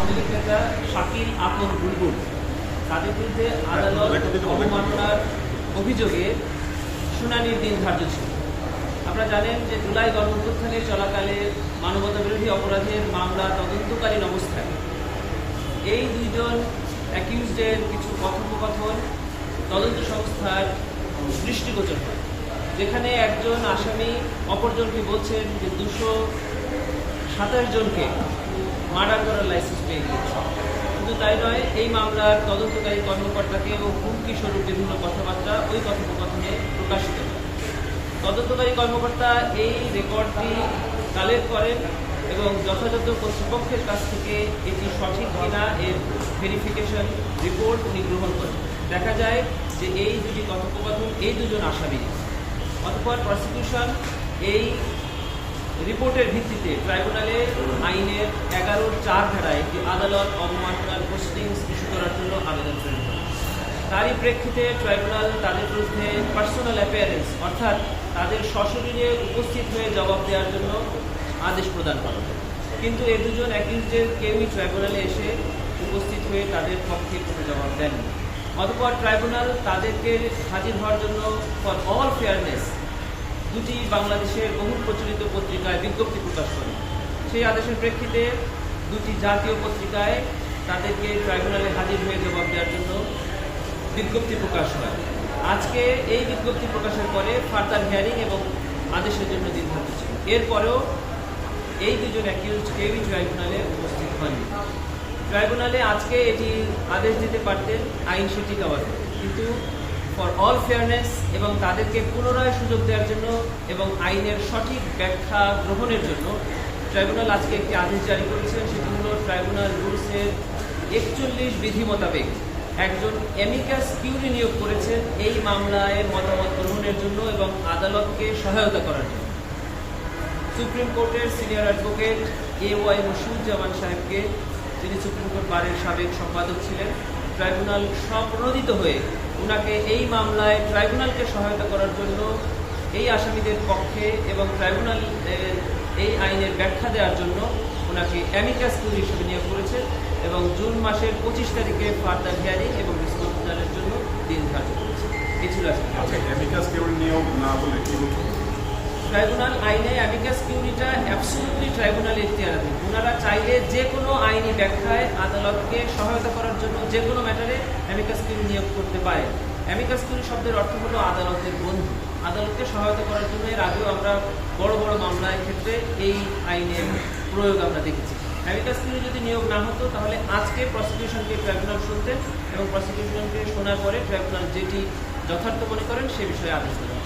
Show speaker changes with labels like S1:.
S1: আওয়ামী লীগ নেতা শাকিল আকর বুলবুল তাদের বিরুদ্ধে আদালত অবমাননার অভিযোগে শুনানির দিন ধার্য ছিল। আপনারা জানেন যে জুলাই গণঅভ্যুত্থানে চলাকালে মানবতা বিরোধী অপরাধের মামলা তদন্তকালীন অবস্থায়। এই দুইজন অ্যাকিউজদের কিছু কথোপকথন তদন্ত সংস্থার দৃষ্টিগোচর হয় যেখানে একজন আসামি অপরজনকে বলছেন যে দুশো সাতাশ জনকে মার্ডার করার লাইসেন্স পেয়ে গিয়েছে। কিন্তু তাই নয়, এই মামলার তদন্তকারী কর্মকর্তাকে ও হুমকি স্বরূপ বিভিন্ন কথাবার্তা ওই কথোপকথনে প্রকাশিত হয়। তদন্তকারী কর্মকর্তা এই রেকর্ডটি কালেক্ট করেন এবং যথাযথ কর্তৃপক্ষের কাছ থেকে এটি সঠিক কিনা এর ভেরিফিকেশন রিপোর্ট উনি গ্রহণ করেন। দেখা যায় যে এই দুটি কথোপকথন এই দুজন আসামি। অতঃপর প্রসিকিউশন এই রিপোর্টের ভিত্তিতে ট্রাইব্যুনালে আইনের এগারোর চার ধারায় একটি আদালত অবমাননার প্রসিডিংস ইস্যু করার জন্য আবেদন প্রেরণ করে তারই প্রেক্ষিতে ট্রাইব্যুনাল তাদের বিরুদ্ধে পার্সোনাল অ্যাপিয়ারেন্স অর্থাৎ তাদের সশরীরে উপস্থিত হয়ে জবাব দেওয়ার জন্য আদেশ প্রদান করে কিন্তু এই দুজন অ্যাকিউজদের কেউই ট্রাইব্যুনালে এসে উপস্থিত হয়ে তাদের পক্ষে কোনো জবাব দেননি। অতপর ট্রাইব্যুনাল তাদেরকে হাজির হওয়ার জন্য ফর অল ফেয়ারনেস দুটি বাংলাদেশের বহুল প্রচলিত পত্রিকায় বিজ্ঞপ্তি প্রকাশ করে। সেই আদেশের প্রেক্ষিতে দুটি জাতীয় পত্রিকায় তাদেরকে ট্রাইব্যুনালে হাজির হয়ে জবাব দেওয়ার জন্য বিজ্ঞপ্তি প্রকাশ হয়। আজকে এই বিজ্ঞপ্তি প্রকাশের পরে ফার্দার হিয়ারিং এবং আদেশের জন্য দিন ধার্য ছিল এরপরেও এই দুজন অ্যাকিউজ কেউই ট্রাইব্যুনালে উপস্থিত হয়নি ট্রাইব্যুনালে আজকে এটি আদেশ দিতে পারতেন আইন সেটি কিন্তু ফর অল ফেয়ারনেস এবং তাদেরকে পুনরায় সুযোগ দেওয়ার জন্য এবং আইনের সঠিক ব্যাখ্যা গ্রহণের জন্য ট্রাইব্যুনাল আজকে একটি আদেশ জারি করেছেন সেটি হলো ট্রাইব্যুনাল রুলসের একচল্লিশ বিধি মোতাবেক একজন এমিকাস কিউরি নিয়োগ করেছেন এই মামলায় মতামত গ্রহণের জন্য এবং আদালতকে সহায়তা করার জন্য। সুপ্রিম কোর্টের senior advocate A Y Mushiuzzaman সাহেবকে, যিনি সুপ্রিম কোর্ট বারের সাবেক সম্পাদক ছিলেন ট্রাইব্যুনাল স্বপ্রণোদিত হয়ে ওনাকে এই মামলায় ট্রাইব্যুনালকে সহায়তা করার জন্য এই আসামিদের পক্ষে এবং ট্রাইব্যুনাল এই আইনের ব্যাখ্যা দেওয়ার জন্য ওনাকে অ্যামিকাস কিউরি হিসেবে নিয়োগ করেছে এবং জুন মাসের পঁচিশ তারিখে ফার্দার হিয়ারিং এবং ডিসপোজালের জন্য দিন ধার্য করেছে। এই ছিল
S2: আচ্ছা অ্যামিকাস কেউ নিয়োগ না বলে
S1: ট্রাইব্যুনাল আইনে অ্যামিকাস কিউরিটা অ্যাবসলিউটলি ট্রাইব্যুনাল ইখতিয়ারাধীন ওনারা চাইলে যে কোনো আইনি ব্যাখ্যায় আদালতকে সহায়তা করার জন্য যে কোনো ম্যাটারে অ্যামিকাস কিউরি নিয়োগ করতে পারে। অ্যামিকাস কিউরি শব্দের অর্থ হলো আদালতের বন্ধু। আদালতকে সহায়তা করার জন্য এর আগেও আমরা বড় বড় মামলার ক্ষেত্রে এই আইনের প্রয়োগ আমরা দেখেছি। অ্যামিকাস কিউরি যদি নিয়োগ না হতো, তাহলে আজকে প্রসিকিউশনকে ট্রাইব্যুনাল শুনতেন এবং প্রসিকিউশনকে শোনার পরে ট্রাইব্যুনাল যেটি যথার্থ মনে করেন সে বিষয়ে আদেশ দেবেন